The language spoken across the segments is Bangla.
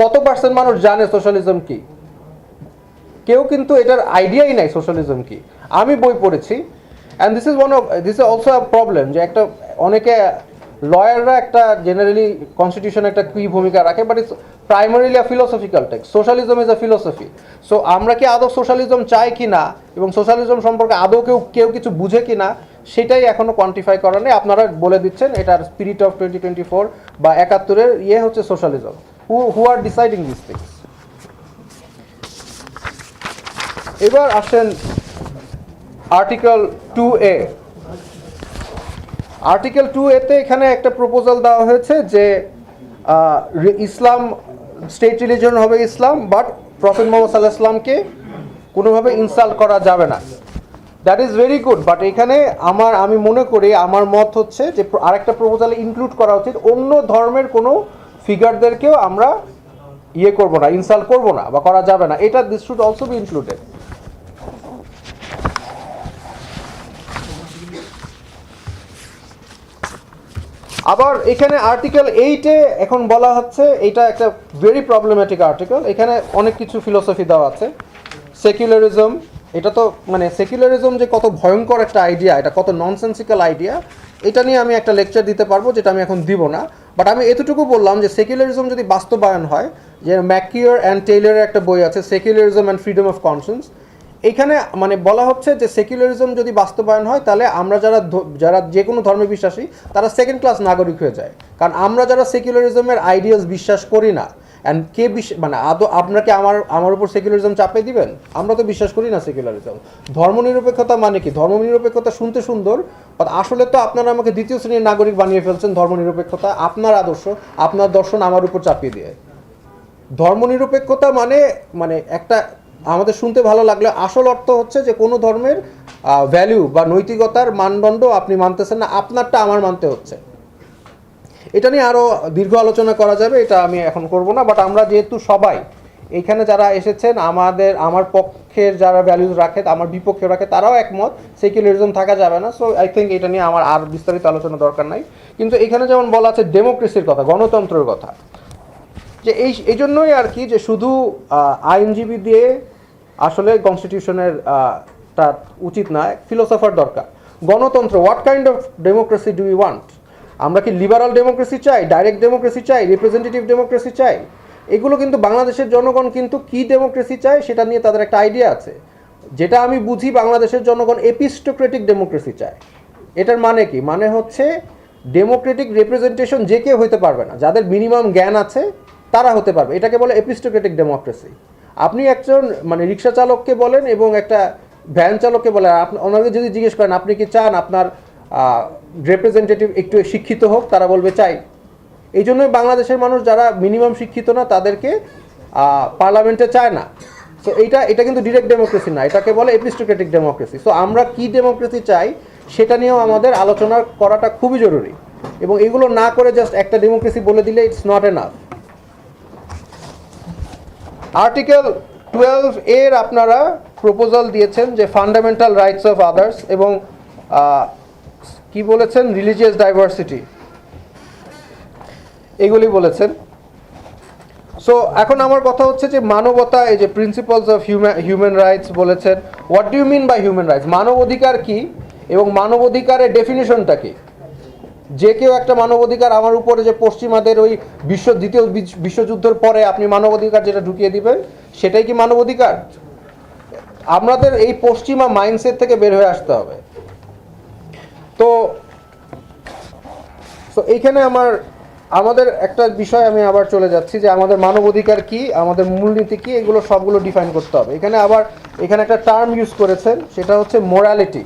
কত পার্সেন্ট মানুষ জানে সোশ্যালিজম কি? কেউ কিন্তু এটার আইডিয়াই নাই সোশ্যালিজম কি। আমি বই পড়েছি and this is one of this is also a problem যে একটা, অনেকে লয়াররা একটা জেনারেলি কনস্টিটিউশন একটা কি ভূমিকা রাখে but it's primarily a philosophical text socialism is a philosophy so আমরা কি আদৌ সোশ্যালিজম চাই কি না, এবং সোশ্যালিজম সম্পর্কে আদৌ কেউ কেউ কিছু বুঝে কি না, সেটাই এখনও কোয়ান্টিফাই করা নেই। আপনারা বলে দিচ্ছেন, এটার spirit of twenty twenty four বা একাত্তরের ইয়ে হচ্ছে সোশ্যালিজম হু হু আর ডিসাইডিং দিস থিংস এবার আসেন আর্টিকেল টু এ আর্টিকেল টু এতে এখানে একটা প্রপোজাল দেওয়া হয়েছে যে ইসলাম স্টেট রিলিজন হবে ইসলাম বাট প্রফেট মোহাম্মদ সাল্লাহ ইসলামকে কোনোভাবে ইনসাল্ট করা যাবে না। That is very good but এখানে আমার, আমি মনে করি, আমার মত হচ্ছে যে, আরেকটা প্রপোজালে ইনক্লুড করা উচিত। অন্য ধর্মের কোনো ফিগারদেরকেও আমরা ইয়ে করব না ইনসাল্ট করব না বা করা যাবে না। এটা this should also be included আবার এখানে আর্টিকেল এইটে এখন বলা হচ্ছে, এটা একটা ভেরি প্রবলেমেটিক আর্টিকেল এখানে অনেক কিছু ফিলোসফি দেওয়া আছে। সেকুলারিজম এটা তো মানে সেকুলারিজম যে কত ভয়ঙ্কর একটা আইডিয়া এটা কত ননসেন্সিক্যাল আইডিয়া এটা নিয়ে আমি একটা লেকচার দিতে পারব, যেটা আমি এখন দিব না। বাট আমি এতটুকু বললাম যে সেকুলারিজম যদি বাস্তবায়ন হয়, যে ম্যাকিওর অ্যান্ড টেইলরের একটা বই আছে secularism and freedom of conscience এখানে মানে বলা হচ্ছে যে সেকুলারিজম যদি বাস্তবায়ন হয়, তাহলে আমরা যারা যারা যে কোনো ধর্মে বিশ্বাসী, তারা সেকেন্ড ক্লাস নাগরিক হয়ে যায়। কারণ আমরা যারা সেকুলারিজমের আইডিয়াস বিশ্বাস করি না অ্যান্ড কে বিশ মানে আদৌ আপনাকে আমার আমার উপর সেকুলারিজম চাপিয়ে দিবেন? আমরা তো বিশ্বাস করি না সেকুলারিজম ধর্মনিরপেক্ষতা মানে কি? ধর্মনিরপেক্ষতা শুনতে সুন্দর, but আসলে তো আপনারা আমাকে দ্বিতীয় শ্রেণির নাগরিক বানিয়ে ফেলছেন ধর্মনিরপেক্ষতা। আপনার আদর্শ, আপনার দর্শন আমার উপর চাপিয়ে দিয়ে। ধর্মনিরপেক্ষতা মানে মানে একটা আমাদের শুনতে ভালো লাগলে আসল অর্থ হচ্ছে যে কোনো ধর্মের ভ্যালু বা নৈতিকতার মানদণ্ড আপনি মানতেছেন না, আপনারটা আমার মানতে হচ্ছে। এটা নিয়ে আরও দীর্ঘ আলোচনা করা যাবে, এটা আমি এখন করব না বাট আমরা যেহেতু সবাই এখানে যারা এসেছেন, আমাদের, আমার পক্ষের যারা ভ্যালুজ রাখে, আমার বিপক্ষে রাখে, তারাও একমত সেকুলারিজম থাকা যাবে না সো আই থিঙ্ক এটা নিয়ে আমার আর বিস্তারিত আলোচনা দরকার নাই। কিন্তু এখানে যেমন বলা আছে ডেমোক্রেসির কথা, গণতন্ত্রের কথা, যে এই এই জন্যই আর কি যে শুধু আইনজীবী দিয়ে আসলে কনস্টিটিউশনের তা উচিত না ফিলোসফার দরকার। গণতন্ত্র what kind of democracy do you want আমরা কি লিবারাল ডেমোক্রেসি চাই ডাইরেক্ট ডেমোক্রেসি চাই রিপ্রেজেন্টেটিভ ডেমোক্রেসি চাই? এগুলো কিন্তু বাংলাদেশের জনগণ কিন্তু কি ডেমোক্রেসি চায় সেটা নিয়ে তাদের একটা আইডিয়া আছে। যেটা আমি বুঝি বাংলাদেশের জনগণ এপিস্টোক্রেটিক ডেমোক্রেসি চায়। এটার মানে কি? মানে হচ্ছে ডেমোক্রেটিক রিপ্রেজেন্টেশন যে কেউ হতে পারবে না। যাদের মিনিমাম জ্ঞান আছে, তারা হতে পারবে। এটাকে বলে এপিস্টোক্রেটিক ডেমোক্রেসি আপনি একজন মানে রিক্সা চালককে বলেন এবং একটা ভ্যান চালককে বলেন। আপনি ওনাকে যদি জিজ্ঞেস করেন, আপনি কি চান আপনার রিপ্রেজেন্টেটিভ একটু শিক্ষিত হোক, তারা বলবে, চাই। এই জন্যই বাংলাদেশের মানুষ যারা মিনিমাম শিক্ষিত না, তাদেরকে পার্লামেন্টে চায় না। সো এইটা, এটা কিন্তু ডিরেক্ট ডেমোক্রেসি না। এটাকে বলে এপিস্টোক্রেটিক ডেমোক্রেসি সো আমরা কি ডেমোক্রেসি চাই, সেটা নিয়েও আমাদের আলোচনা করাটা খুবই জরুরি। এবং এগুলো না করে জাস্ট একটা ডেমোক্রেসি বলে দিলে it's not enough article twelve এর আপনারা প্রপোজাল দিয়েছেন যে ফান্ডামেন্টাল রাইটস অফ আদার্স এবং কি বলেছেন? রিলিজিয়াস ডাইভার্সিটি এগুলি বলেছেন। সো এখন আমার কথা হচ্ছে যে মানবতা, এই যে principles of human human rights বলেছেন what do you mean by human rights মানব অধিকার কি এবং মানব অধিকারের ডেফিনিশনটা কি? যে কেউ একটা মানব অধিকার আমার উপরে যে পশ্চিমাদের ওই বিশ্ব, দ্বিতীয় বিশ- বিশ্বযুদ্ধের পরে আপনি মানবাধিকার যেটা ঢুকিয়ে দিবেন, সেটাই কি মানব অধিকার আমাদের এই পশ্চিমা মাইন্ডসেট থেকে বের হয়ে আসতে হবে। তো তো এইখানে আমার, আমাদের একটা বিষয় আমি আবার চলে যাচ্ছি যে আমাদের মানবাধিকার কি, আমাদের মূলনীতি কি, এগুলো সবগুলো ডিফাইন করতে হবে। এখানে আবার, এখানে একটা টার্ম ইউজ করেছেন, সেটা হচ্ছে মোরালিটি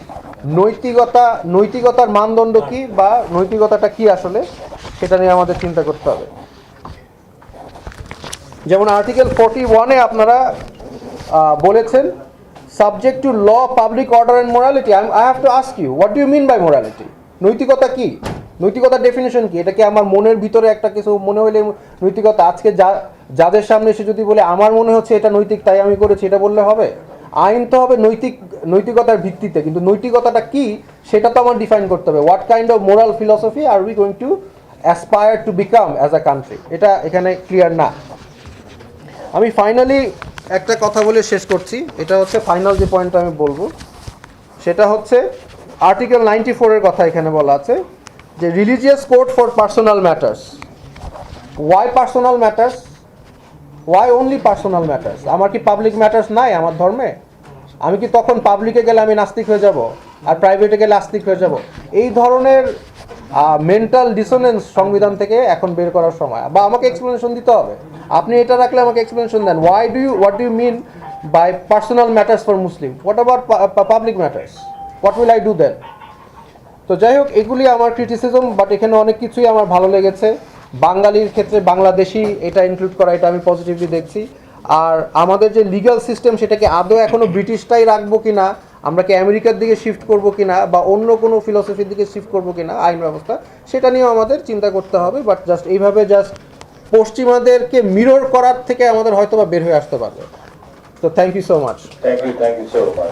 নৈতিকতা, নৈতিকতার মানদণ্ড কি বা নৈতিকতাটা কি আসলে, সেটা নিয়ে আমাদের চিন্তা করতে হবে। যেমন আর্টিকেল ফোর্টি ওয়ানে আপনারা বলেছেন subject to law public order and morality I have to ask you what you mean by morality নৈতিকতা কি? নৈতিকতার ডেফিনেশন কি? এটা কি আমার মনের ভিতরে একটা কিছু মনে হলে নৈতিকতা? আজকে যা, যাদের সামনে এসে যদি বলে, আমার মনে হচ্ছে এটা নৈতিক, তাই আমি করেছি, এটা বললে হবে? আইন তো হবে নৈতিক, নৈতিকতার ভিত্তিতে, কিন্তু নৈতিকতাটা কি? সেটা তো আমার ডিফাইন করতে হবে। What kind of moral philosophy are we going to aspire to become as a country এটা এখানে ক্লিয়ার না। আমি ফাইনালি একটা কথা বলে শেষ করছি। এটা হচ্ছে ফাইনাল যে পয়েন্টটা আমি বলব, সেটা হচ্ছে আর্টিকেল নাইনটি ফোরের কথা এখানে বলা আছে, যে religious code for personal matters why personal matters why only personal matters আমার কি পাবলিক ম্যাটার্স নাই আমার ধর্মে? আমি কি তখন পাবলিকে গেলে আমি নাস্তিক হয়ে যাব? আর প্রাইভেটে গেলে আস্তিক হয়ে যাব? এই ধরনের মেন্টাল ডিসোনেন্স সংবিধান থেকে এখন বের করার সময়। বা আমাকে এক্সপ্লেনেশন দিতে হবে। আপনি এটা রাখলে আমাকে explanation then. Why do you what do you mean by personal matters for Muslim what about public matters what will I do then তো যাই হোক, এগুলি আমার ক্রিটিসিজম বাট এখানে অনেক কিছুই আমার ভালো লেগেছে। বাঙালির ক্ষেত্রে বাংলাদেশি এটা ইনক্লুড করা, এটা আমি পজিটিভলি দেখছি। আর আমাদের যে লিগ্যাল সিস্টেম সেটাকে আদৌ এখনও ব্রিটিশটাই রাখব কিনা আমরা কি আমেরিকার দিকে শিফট করব কি না বা অন্য কোনো ফিলসফির দিকে শিফট করব কিনা, আইন ব্যবস্থা, সেটা নিয়েও আমাদের চিন্তা করতে হবে বাট জাস্ট এইভাবে জাস্ট পশ্চিমাদেরকে মিরর করার থেকে আমাদের হয়তো বা বের হয়ে আসতে পারবে তো thank you so much thank you thank you so much.